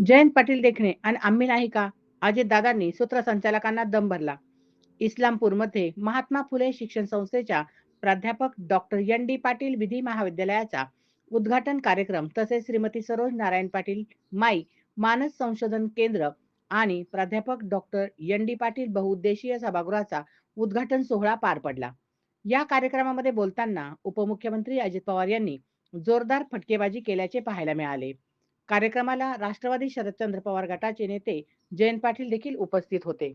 जयंत पाटील देखणे आणि आम्ही नाही का? अजित दादांनी सूत्रसंचालकांना दम भरला. इस्लामपूरमध्ये महात्मा फुले शिक्षण संस्थेच्या प्राध्यापक डॉक्टर एन डी पाटील विधी महाविद्यालयाचा उद्घाटन कार्यक्रम तसेच श्रीमती सरोज नारायण पाटील माई मानस संशोधन केंद्र आणि प्राध्यापक डॉक्टर एन डी पाटील बहुउद्देशीय सभागृहाचा उद्घाटन सोहळा पार पडला. या कार्यक्रमामध्ये बोलताना उपमुख्यमंत्री अजित पवार यांनी जोरदार फटकेबाजी केल्याचे पाहायला मिळाले. कार्यक्रमाला राष्ट्रवादी शरदचंद्र पवार गटाचे नेते जयंत पाटील देखील उपस्थित होते.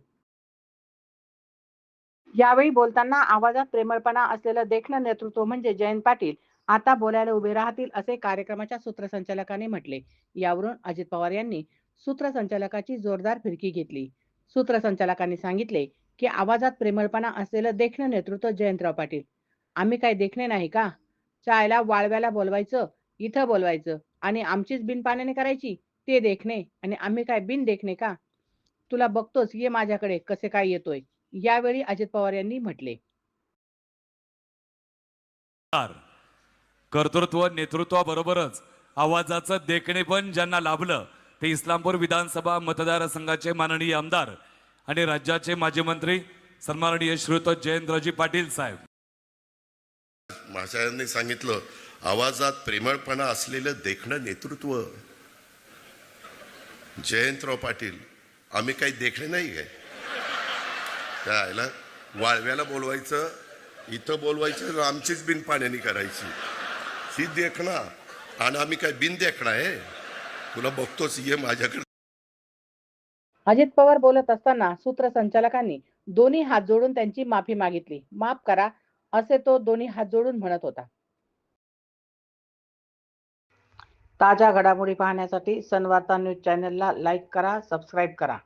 यावेळी बोलताना आवाजात प्रेमळपणा असलेलं देखणं नेतृत्व म्हणजे जयंत पाटील आता बोलायला उभे राहतील असे कार्यक्रमाच्या सूत्रसंचालकाने म्हटले. यावरून अजित पवार यांनी सूत्रसंचालकाची जोरदार फिरकी घेतली. सूत्रसंचालकांनी सांगितले की आवाजात प्रेमळपणा असलेलं देखणं नेतृत्व जयंतराव पाटील. आम्ही काय देखणे नाही का? चायला वाळव्याला बोलवायचं इथं बोलवायचं. आणि आमचीच बिन पाण्याने करायची ते देखणे. आणि आम्ही काय बिन देखणे का? तुला बघतोच ये माझ्याकडे कसे काय येतोय. यावेळी अजित पवार यांनी म्हटले. कर्तृत्व नेतृत्वाबरोबरच आवाजाचं देखणे पण ज्यांना लाभलं ते इस्लामपूर विधानसभा मतदारसंघाचे माननीय आमदार आणि राज्याचे माजी मंत्री सन्माननीय श्रुत जयंतरावजी पाटील साहेब. महाशयांनी सांगितलं आवाजात प्रेमळपणा असलेलं देखणं नेतृत्व. जयंतराव पाटील आम्ही काही देखणे नाही काय? त्या आयला वाळव्याला बोलवायचं इथं बोलवायचं आमचीच बिन पाण्याने करायची. ही देखणा आणि आम्ही काय बिन देखणा आहे? तुला बघतोच ये माझ्याकडे. अजित पवार बोलत असताना सूत्रसंचालकांनी दोन्ही हात जोडून त्यांची माफी मागितली. माफ करा असे तो दोन्ही हात जोडून म्हणत होता. ताज्या घडामोडी पाहण्यासाठी सनवार्ता न्यूज चॅनलला लाईक करा सबस्क्राईब करा.